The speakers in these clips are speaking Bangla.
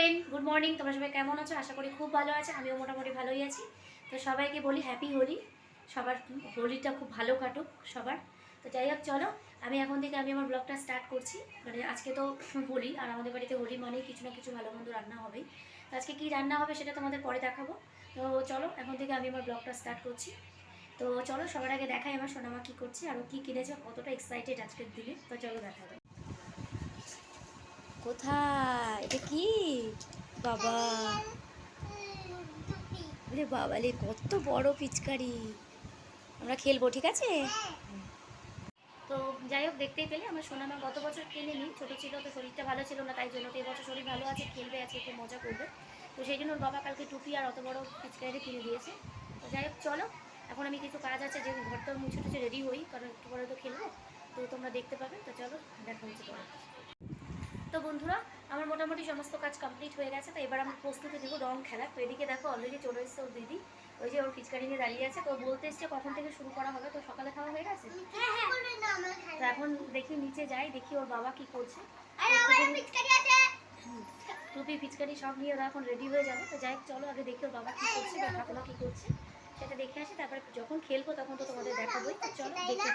ফ্রেন্ড গুড মর্নিং তোমরা সবাই কেমন আছো? আশা করি খুব ভালো আছে। আমিও মোটামুটি ভালোই আছি। তো সবাইকে বলি হ্যাপি হোলি। সবার হোলিটা খুব ভালো কাটুক সবার। তো যাই হোক, চলো। আমি এখন থেকে আমি আমার ব্লগটা স্টার্ট করছি। মানে আজকে তো হোলি, আর আমাদের বাড়িতে হোলি মানেই কিছু না কিছু ভালো মন্দ রান্না হবেই। তো আজকে কী রান্না হবে সেটা তোমাদের পরে দেখাবো। তো চলো, এখন থেকে আমি আমার ব্লগটা স্টার্ট করছি। তো চলো, সবার আগে দেখাই আমার সোনামা কী করছে, আর কী কিনেছে, কতটা এক্সাইটেড আজকের দিনে। তো চলো দেখাবো কোথায়? এটা কি? বাবা। রে বাবা রে, কত বড় পিচকারি। আমরা খেলব, ঠিক আছে? তো যাই হোক, দেখতেই পেলে। আমার সোনামা গত বছর নিই ছোটো ছিল তো শরীরটা ভালো ছিল না, তাই জন্য তো এবছর শরীর ভালো আছে, খেলবে আজকে একটু মজা করবে। তো সেই জন্য বাবা কালকে টুপি আর অত বড় পিচকারি কিনে দিয়েছে। তো যাই হোক, চলো। এখন আমি কিছু কাজ আছে যে ঘরটা মুছে টুছে রেডি হই, কারণ একটু পরে তো খেলব। তো তোমরা দেখতে পাবে। তো চলো, দেখা হচ্ছে পরে তো বন্ধুরা আমার মোটামুটি সমস্ত কাজ কমপ্লিট হয়ে গেছে তো এবার আমি প্রস্তুতি দেবো রং খেলা তো এদিকে দেখো অলরেডি চলে এসছে ওর দিদি ওই যে ওর পিচকারি নিয়ে দাঁড়িয়ে আছে তো বলতে এসছে কখন থেকে শুরু করা হবে তো সকালে খাওয়া হয়ে গেছে? তো এখন দেখি নিচে যাই দেখি ওর বাবা কি করছে। টুপি পিচকারি সব নিয়ে ওরা এখন রেডি হয়ে যাবে তো যাই চলো আগে দেখি ওর বাবা কি করছে বা ঠাকুমা কি করছে। সেটা দেখে আসি তারপরে যখন খেলব তখন তো তোমাদের দেখাবোই চলো দেখে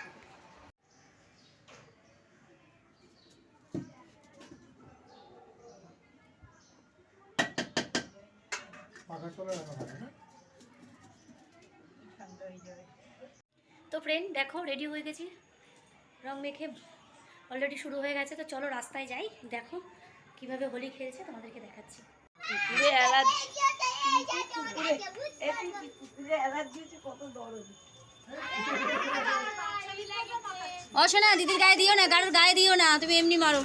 পাখা চলে রাখা না? তো ফ্রেন্ড দেখো রেডি হয়ে গেছি। রং মেখে অলরেডি শুরু হয়ে গেছে তো চলো রাস্তায় যাই দেখো কীভাবে হোলি খেলছে তোমাদেরকে দেখাচ্ছি। কুকুরে অ্যালার্জি কুকুরে হচ্ছে কত দিদির গায়ে দিও না কারোর গায়ে দিও না তুমি এমনি মারো।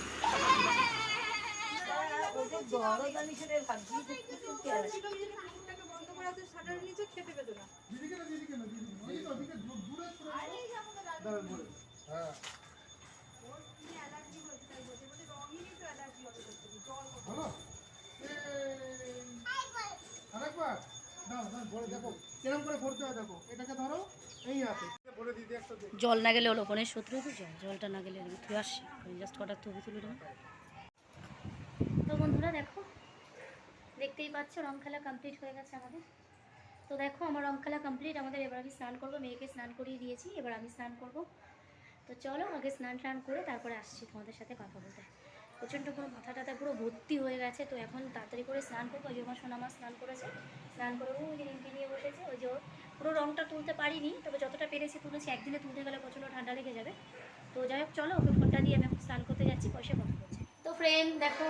আরেকবার। দাও দাও ভরে দেখো। কিরম করে ভরতে হয় দেখো। এটাকে ধরো এই হাতে। ভরে দিদি একটা দেখি জল না গেলে ফোনের শত্রু তো জল জলটা না গেলে তুই আসছি জাস্ট কটা ছবি তুলে দেবো। বন্ধুরা দেখো, দেখতেই পাচ্ছ, রং খেলা কমপ্লিট হয়ে গেছে আমাদের। তো দেখো, আমার রং খেলা কমপ্লিট আমাদের এবার আমি স্নান করব, মেয়েকে স্নান করিয়ে দিয়েছি, এবার আমি স্নান করব। তো চলো, আগে স্নান টান করে তারপরে আসছি তোমাদের সাথে কথা বলতে। প্রচণ্ড পুরো মাথা টাথা পুরো ভর্তি হয়ে গেছে, তো এখন তাড়াতাড়ি করে স্নান করব। ওই যে আমার সোনামা স্নান করেছে, স্নান করে ওই যে রিম্পি নিয়ে বসেছে, ওই যে পুরো রংটা তুলতে পারিনি, তবে যতটা পেরেছি তুলেছি, একদিনে তুলতে গেলে প্রচণ্ড ঠান্ডা লেগে যাবে। তো যাই হোক, চলো ওকে ফোনটা দিয়ে আমি স্নান করতে যাচ্ছি, পয়সা কথা বলছি তো ফ্রেন্ড দেখো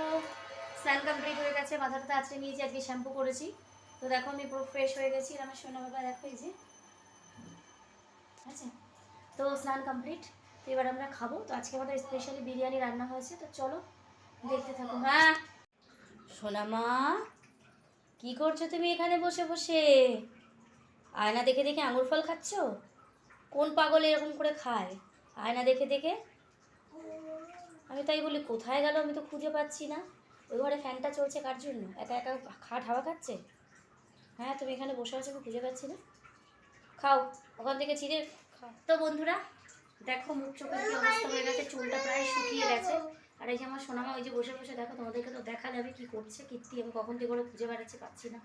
স্নান কমপ্লিট হয়ে গেছে, মাথাটা আছড়ে নিয়েছি, আজকে শ্যাম্পু করেছি। তো দেখো আমি পুরো ফ্রেশ হয়ে গেছি আমার সোনা বাবা দেখো এই যে। আচ্ছা তো স্নান কমপ্লিট তো এবার আমরা খাব। তো আজকে আমাদের স্পেশালি বিরিয়ানি রান্না হয়েছে, তো চলো দেখতে থাকো। হ্যাঁ? সোনামা কি করছ তুমি এখানে বসে বসে? আয়না দেখে দেখে আঙুর ফল খাচ্ছ? কোন পাগল এরকম করে খায়? আয়না দেখে দেখে? আমি তাই বলি, কোথায় গেল আমি তো খুঁজে পাচ্ছি না। ওই ঘরে ফ্যানটা চলছে কার জন্য? একা একা খাট, হাওয়া খাচ্ছে? হ্যাঁ তুমি এখানে বসে আছো আমি খুঁজে পাচ্ছি না। খাও, ওখান থেকে ছিঁড়ে খাও। তো বন্ধুরা, দেখো মুখ চোখের কি অবস্থা? হয়ে গেছে চুলটা প্রায় শুকিয়ে গেছে। আর এই যে আমার সোনামা, ওই যে বসে বসে, দেখো তোমাদেরকে তো দেখা যাবে কি করছে, কীর্তি, আমি কখন থেকে করে খুঁজে বেড়াচ্ছি, পাচ্ছি না।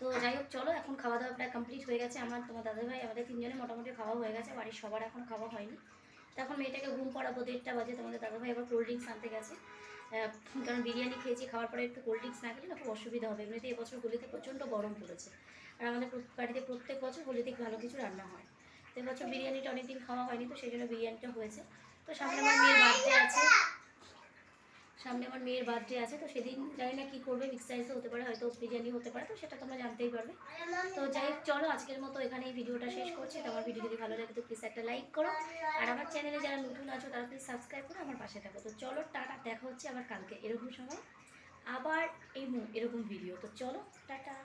তো যাই হোক, চলো, এখন খাওয়া দাওয়া প্রায় কমপ্লিট হয়ে গেছে। আমার তোমার দাদাভাই, আমাদের তিনজনে মোটামুটি খাওয়া হয়ে গেছে। বাড়ির সবার এখন খাওয়া হয়নি। এখন মেয়েটাকে ঘুম পড়াবো, দেড়টা বাজে, তোমাদের দাদাভাই আবার কোল্ড ড্রিঙ্কস আনতে গেছে। কারণ বিরিয়ানি খেয়েছি, খাওয়ার পরে একটু কোল্ড ড্রিঙ্কস না খেলে না খুব অসুবিধা হবে। এমনিতে এবছর হোলিতে প্রচণ্ড গরম পড়েছে। আর আমাদের বাড়িতে প্রত্যেক বছর হোলিতে ভালো কিছু রান্না হয়। তো এবছর বিরিয়ানিটা অনেকদিন খাওয়া হয়নি, তো সেই জন্য বিরিয়ানিটা হয়েছে। তো সামনে আমার মেয়ের বার্থডে আছে। সামনে আমার মেয়ের বার্থডে আছে, তো সেদিন জানি না কী করবে মিক্স রাইসও হতে পারে, হয়তো বিরিয়ানি হতে পারে, তো সেটা তোমরা জানতেই পারবে। তো যাই চলো আজকের মতো এখানে এই ভিডিওটা শেষ করছি। তো আমার ভিডিও যদি ভালো লাগে, তো প্লিজ একটা লাইক করো। আর আমার চ্যানেলে যারা নতুন আছো, তারা প্লিজ সাবস্ক্রাইব করো আমার পাশে থাকো। তো চলো, টাটা, দেখা হচ্ছে আবার কালকে এরকম সময়। আবার এই এরকম ভিডিও তো চলো, টাটা।